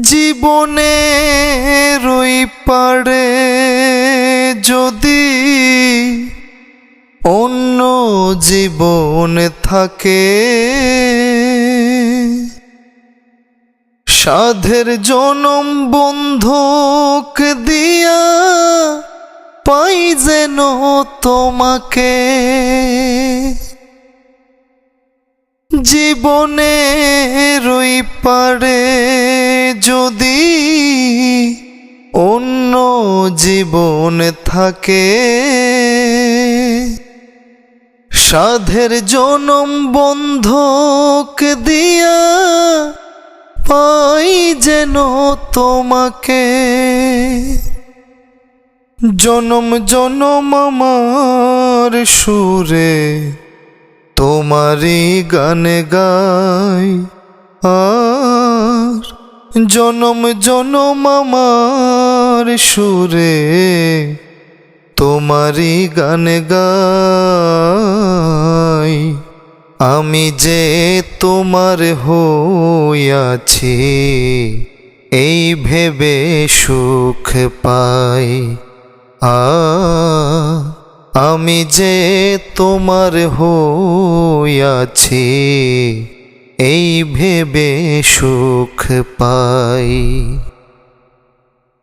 জীবনে রই পারে যদি অন্য জীবন থাকে, সাধের জনম বন্ধক দিয়া পাই যেন তোমাকে। জীবনে রই পারে জীবন থাকে। সাধের জনম বন্ধক দিয়া পাই যেন তোমাকে। জনম জনম আমার সুরে তোমারই গানে গাই। আর জনম জনম আমার সুরে তোমারই গানে গাই। আমি যে তোমার হইয়াছি এই ভেবে সুখ পাই। আ আমি যে তোমার হইয়াছি এই ভেবে সুখ পাই।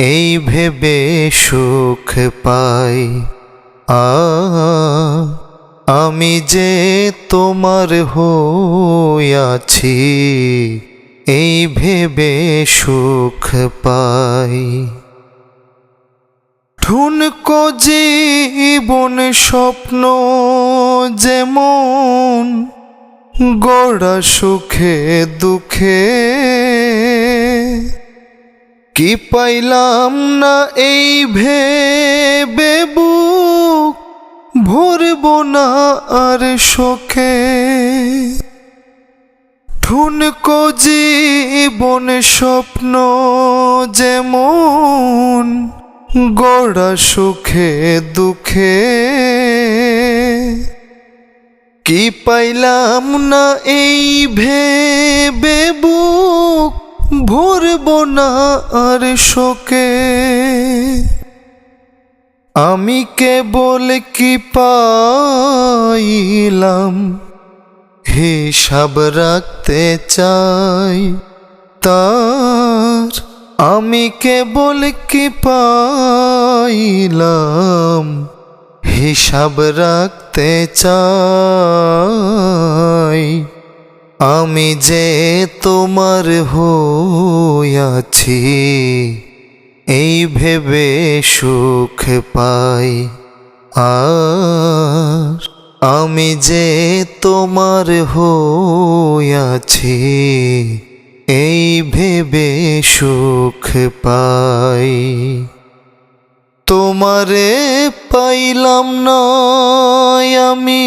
এই ভেবে সুখ পাই। আ আমি যে তোমার হইয়াছি এই ভেবে সুখ পাই। ঠুনকো জীবন স্বপ্ন যেমন, গড়া সুখে দুঃখে কি পাইলাম না এই ভেবে বুক ভরব না আর শোকে? ঠুনকো জীবন স্বপ্ন যেমন গড়া সুখে, দুঃখে। কি পাইলাম না এই ভেবে বুক ভরব না আর শোকে। আমি কেবল কি পাইলাম? হিসাব রাখতে চাই তার। আমি কেবল কি পাইলাম? হিসাব রাখতে চাই। আমি যে তোমার হইয়াছি, এই ভেবে সুখ পাই। আর আমি যে তোমার হইয়াছি, এই ভেবে সুখ পাই। তোমারে পাইলাম না আমি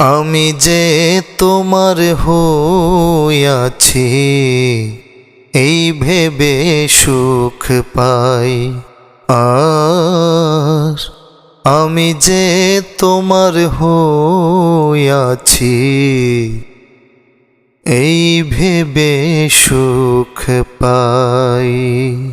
আমি যে তোমার হইয়াছি, এই ভেবে সুখ পাই। আর আমি যে তোমার হইয়াছি, এই ভেবে সুখ পাই।